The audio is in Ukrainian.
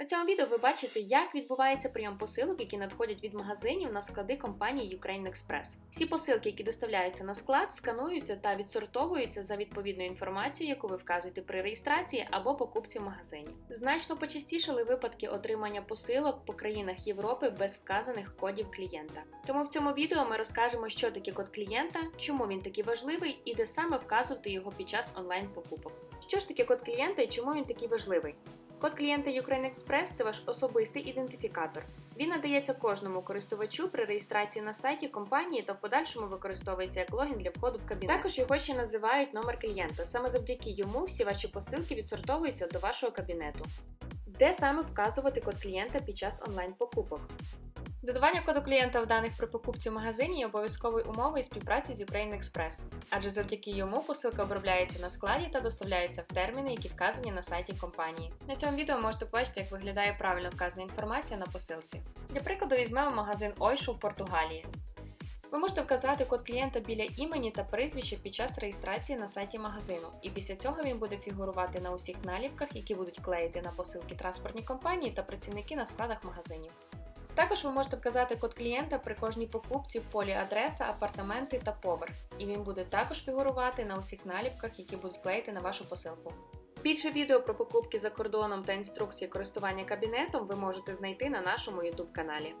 На цьому відео ви бачите, як відбувається прийом посилок, які надходять від магазинів на склади компанії Ukraine Express. Всі посилки, які доставляються на склад, скануються та відсортовуються за відповідною інформацією, яку ви вказуєте при реєстрації або покупці в магазині. Значно почастішали випадки отримання посилок по країнах Європи без вказаних кодів клієнта. Тому в цьому відео ми розкажемо, що таке код клієнта, чому він такий важливий і де саме вказувати його під час онлайн-покупок. Що ж таке код клієнта і чому він такий важливий? Код клієнта Ukraine Express – це ваш особистий ідентифікатор. Він надається кожному користувачу при реєстрації на сайті компанії та в подальшому використовується як логін для входу в кабінет. Також його ще називають номер клієнта. Саме завдяки йому всі ваші посилки відсортовуються до вашого кабінету. Де саме вказувати код клієнта під час онлайн-покупок? Додавання коду клієнта в даних при покупці в магазині є обов'язковою умовою співпраці з Ukraine Express, адже завдяки йому посилка обробляється на складі та доставляється в терміни, які вказані на сайті компанії. На цьому відео можете побачити, як виглядає правильно вказана інформація на посилці. Для прикладу візьмемо магазин Ойшу в Португалії. Ви можете вказати код клієнта біля імені та прізвища під час реєстрації на сайті магазину, і після цього він буде фігурувати на усіх наліпках, які будуть клеїти на посилки транспортні компанії та працівники на складах магазинів. Також ви можете вказати код клієнта при кожній покупці в полі адреса, апартаменти та поверх, і він буде також фігурувати на усіх наліпках, які будуть клеїти на вашу посилку. Більше відео про покупки за кордоном та інструкції користування кабінетом ви можете знайти на нашому YouTube каналі.